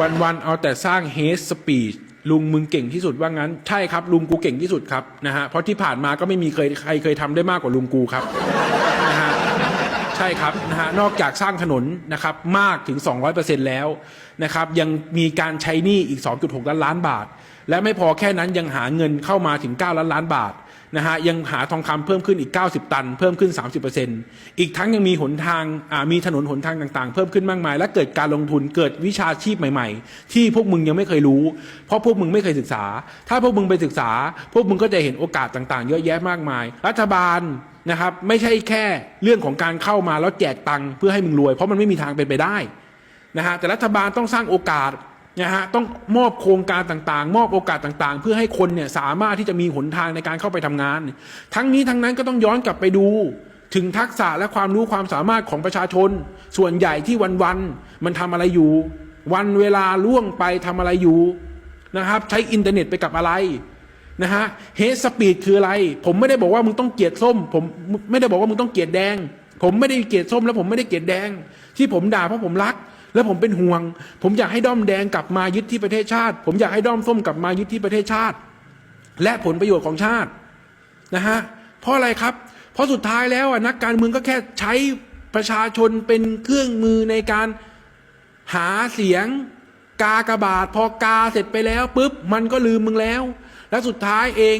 วันวันๆเอาแต่สร้างเฮสสปีดลุงมึงเก่งที่สุดว่างั้น ใช่ครับลุงกูเก่งที่สุดครับนะฮะเพราะที่ผ่านมาก็ไม่มีเคยใครเคยทำได้มากกว่าลุงกูครับนะฮะใช่ครับนะฮะนอกจากสร้างถนนนะครับมากถึง 200%แล้วนะครับยังมีการใช้หนี้อีก 2.6 ล้านล้านบาท และไม่พอแค่นั้นยังหาเงินเข้ามาถึง 9 ล้านล้านบาท นะฮะยังหาทองคำเพิ่มขึ้นอีก 90 ตัน เพิ่มขึ้น 30%อีกทั้งยังมีหนทางมีถนนหนทางต่างๆ เพิ่มขึ้นมากมาย และเกิดการลงทุนเกิดวิชาชีพใหม่ ๆ ที่พวกมึงยังไม่เคยรู้ เพราะพวกมึงไม่เคยศึกษา ถ้าพวกมึงไปศึกษา พวกมึงก็จะเห็นโอกาสต่างๆ เยอะแยะมากมาย รัฐบาลนะครับไม่ใช่แค่เรื่องของการเข้ามาแล้วแจกตังค์เพื่อให้มึงรวย เพราะมันไม่มีทางเป็นไปได้นะฮะแต่รัฐบาลต้องสร้างโอกาส นะฮะต้องมอบโครงการต่างๆ มอบโอกาสต่างๆ เพื่อให้คนเนี่ยสามารถที่จะมีหนทางในการเข้าไปทำงาน ทั้งนี้ทั้งนั้นก็ต้องย้อนกลับไปดู ถึงทักษะและความรู้ความสามารถของประชาชน ส่วนใหญ่ที่วันๆมันทำอะไรอยู่ วันเวลาล่วงไปทำอะไรอยู่นะครับใช้อินเทอร์เน็ตไปกับอะไรนะฮะเฮสปีดคืออะไร ผมไม่ได้บอกว่ามึงต้องเกลียดส้ม ผมไม่ได้บอกว่ามึงต้องเกลียดแดง ผมไม่ได้เกลียดส้ม แล้วผมไม่ได้เกลียดแดง ที่ผมด่าเพราะผมรัก แล้วผมเป็นห่วง ผมอยากให้ด้อมแดงกลับมายึดที่ประเทศชาติ ผมอยากให้ด้อมส้มกลับมายึดที่ประเทศชาติ และผลประโยชน์ของชาตินะฮะเพราะอะไรครับ เพราะสุดท้ายแล้วนักการเมืองก็แค่ใช้ประชาชนเป็นเครื่องมือในการหาเสียงกากระบาทพอกาเสร็จไปแล้วปุ๊บมันก็ลืมมึงแล้ว และสุดท้ายเอง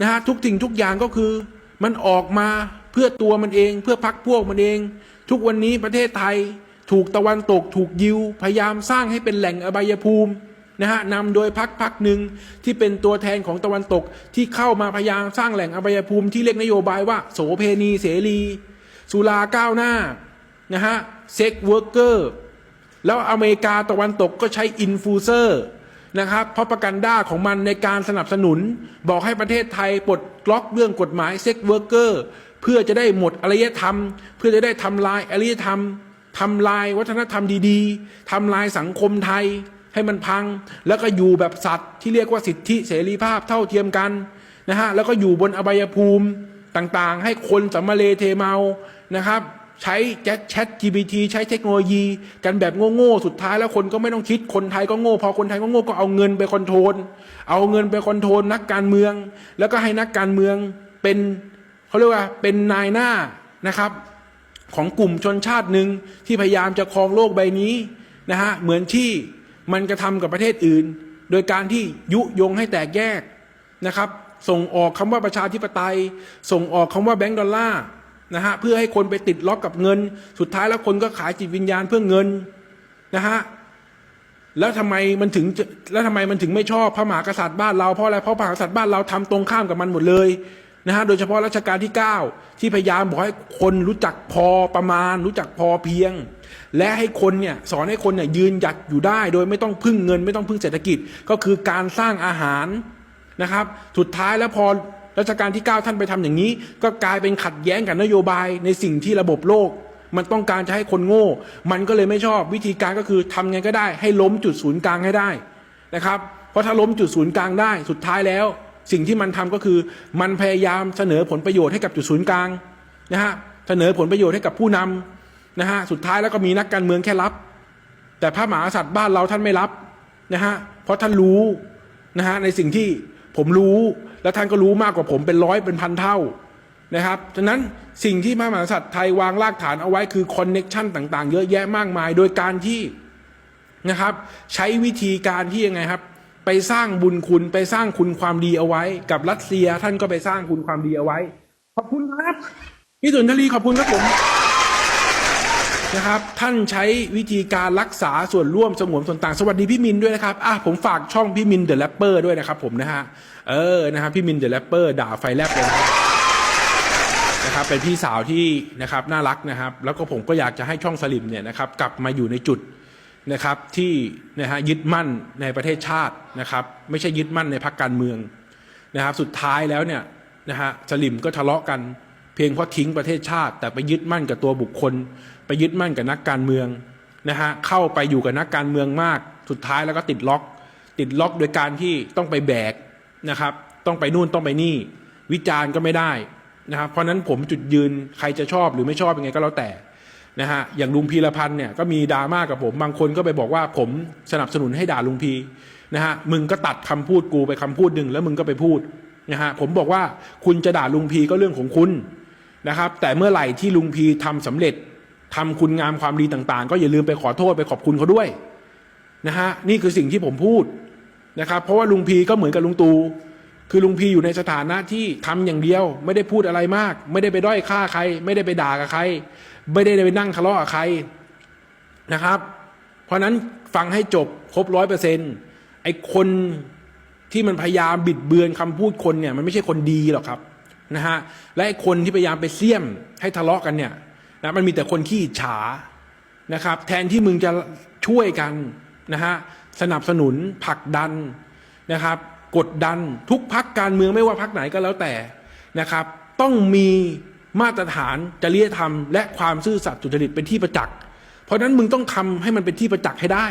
นะฮะทุกสิ่งทุกอย่างก็คือมันออกมาเพื่อตัวมันเอง เพื่อพักพวกมันเอง ทุกวันนี้ประเทศไทย ถูกตะวันตกถูกยิว พยายามสร้างให้เป็นแหล่งอบายภูมินะฮะนำโดยพักพักหนึ่งที่เป็นตัวแทนของตะวันตกที่เข้ามาพยายามสร้างแหล่งอบายภูมิที่เรียกนโยบายว่า โสเพณีเสรีสุราก้าวหน้านะฮะเซ็กเวิร์กเกอร์แล้วอเมริกาตะวันตกก็ใช้อินฟูเซอร์นะครับเพราะประกันด้าของมันในการสนับสนุน บอกให้ประเทศไทยปลดล็อกเรื่องกฎหมายเซ็กเวิร์กเกอร์เพื่อจะได้หมดอารยธรรม เพื่อจะได้ทำลายอารยธรรม ทำลายวัฒนธรรมดีๆทำลายสังคมไทยให้มันพัง แล้วก็อยู่แบบสัตว์ที่เรียกว่าสิทธิเสรีภาพเท่าเทียมกันนะฮะแล้วก็อยู่บนอบายภูมิต่างๆ ให้คนสัมมาเลเทเมานะครับ ใช้แจ็คแชท GPT ใช้เทคโนโลยีกันแบบโง่ๆสุดท้ายแล้วคนก็ไม่ต้องคิดคนไทยก็โง่พอคนไทยก็โง่ก็เอาเงินไปคอนโทรลเอาเงินไปคอนโทรลนักการเมือง แล้วก็ให้นักการเมืองเป็นเขาเรียกว่าเป็นนายหน้านะครับ ของกลุ่มชนชาติหนึ่งที่พยายามจะครองโลกใบนี้นะฮะเหมือนที่มันกระทำกับประเทศอื่น โดยการที่ยุยงให้แตกแยกนะครับ ส่งออกคำว่าประชาธิปไตย ส่งออกคำว่าแบงก์ดอลลาร์นะฮะเพื่อให้คนไปติดล็อกกับเงิน สุดท้ายแล้วคนก็ขายจิตวิญญาณเพื่อเงินนะฮะแล้วทำไมมันถึงแล้วทำไมมันถึงไม่ชอบพระมหากษัตริย์บ้านเราเพราะอะไรเพราะพระมหากษัตริย์บ้านเราทำตรงข้ามกับมันหมดเลย นะฮะโดยเฉพาะรัชกาลที่ 9 ที่พยายามบอกให้คนรู้จักพอประมาณ รู้จักพอเพียง และให้คนเนี่ยสอนให้คนเนี่ยยืนหยัดอยู่ได้ โดยไม่ต้องพึ่งเงิน ไม่ต้องพึ่งเศรษฐกิจ ก็คือการสร้างอาหารนะครับ สุดท้ายแล้วพอรัชกาลที่ 9 ท่านไปทำอย่างนี้ ก็กลายเป็นขัดแย้งกับนโยบายในสิ่งที่ระบบโลก มันต้องการจะให้คนโง่ มันก็เลยไม่ชอบวิธีการก็คือทำไงก็ได้ ให้ล้มจุดศูนย์กลางให้ได้นะครับ เพราะถ้าล้มจุดศูนย์กลางได้สุดท้ายแล้ว สิ่งที่มันทำก็คือมันพยายามเสนอผลประโยชน์ให้กับจุดศูนย์กลางนะฮะเสนอผลประโยชน์ให้กับผู้นำนะฮะสุดท้ายแล้วก็มีนักการเมืองแค่รับ แต่พระมหากษัตริย์บ้านเราท่านไม่รับนะฮะเพราะท่านรู้นะฮะในสิ่งที่ผมรู้แล้วท่านก็รู้มากกว่าผมเป็นร้อยเป็นพันเท่านะครับฉะนั้นสิ่งที่พระมหากษัตริย์ไทยวางรากฐานเอาไว้คือคอนเน็ชันต่างๆ เยอะแยะมากมาย โดยการที่นะครับใช้วิธีการที่ยังไงครับ ไปสร้างบุญคุณไปสร้างคุณความดีเอาไว้ กับรัสเซียท่านก็ไปสร้างคุณความดีเอาไว้ ขอบคุณครับพี่สุนทรีขอบคุณครับผมนะครับ ท่านใช้วิธีการรักษาส่วนร่วมสงวนส่วนต่างสวัสดีพี่มินด้วยนะครับอะผมฝากช่องพี่มินเดอะแรปเปอร์ด้วยนะครับ ผมนะฮะเออนะครับพี่มินเดอะแรปเปอร์ด่าไฟแลบเลยนะครับนะครับเป็นพี่สาวที่นะครับน่ารักนะครับ แล้วก็ผมก็อยากจะให้ช่องสลิมเนี่ยนะครับ กลับมาอยู่ในจุด นะครับที่นะฮะยึดมั่นในประเทศชาตินะครับไม่ใช่ยึดมั่นในพรรคการเมืองนะครับสุดท้ายแล้วเนี่ยนะฮะสลิมก็ทะเลาะกันเพียงเพราะทิ้งประเทศชาติ แต่ไปยึดมั่นกับตัวบุคคล ไปยึดมั่นกับนักการเมืองนะฮะเข้าไปอยู่กับนักการเมืองมาก สุดท้ายแล้วก็ติดล็อก ติดล็อกโดยการที่ต้องไปแบกนะครับต้องไปนู่นต้องไปนี่ วิจารณ์ก็ไม่ได้นะครับเพราะนั้นผมจุดยืนใครจะชอบหรือไม่ชอบยังไงก็แล้วแต่ นะฮะอย่างลุงพีรพันธ์เนี่ยก็มีดราม่ากับผมบางคนก็ไปบอกว่าผมสนับสนุนให้ด่าลุงพีนะฮะมึงก็ตัดคำพูดกูไปคำพูดหนึ่งแล้วมึงก็ไปพูดนะฮะผมบอกว่าคุณจะด่าลุงพีก็เรื่องของคุณนะครับ แต่เมื่อไหร่ที่ลุงพีทำสำเร็จทำคุณงามความดีต่างๆ ก็อย่าลืมไปขอโทษไปขอบคุณเขาด้วยนะฮะนี่คือสิ่งที่ผมพูดนะครับ เพราะว่าลุงพีก็เหมือนกับลุงตู คือลุงพีอยู่ในสถานะที่ทำอย่างเดียว ไม่ได้พูดอะไรมาก ไม่ได้ไปด้อยค่าใคร ไม่ได้ไปด่ากับใคร ไม่ได้ไปนั่งทะเลาะกับใครนะครับ เพราะฉะนั้นฟังให้จบครบร้อยเปอร์เซ็นไอ้คนที่มันพยายามบิดเบือนคำพูดคนเนี่ยมันไม่ใช่คนดีหรอกครับนะฮะและไอ้คนที่พยายามไปเสี่ยมให้ทะเลาะกันเนี่ยนะมันมีแต่คนขี้อิจฉานะครับ แทนที่มึงจะช่วยกันนะฮะสนับสนุนผลักดันนะครับ กดดันทุกพักการเมืองไม่ว่าพักไหนก็แล้วแต่นะครับ ต้องมีมาตรฐานจริยธรรม และความซื่อสัตย์สุจริตเป็นที่ประจักษ์เพราะฉะนั้นมึงต้องทำให้มันเป็นที่ประจักษ์ให้ได้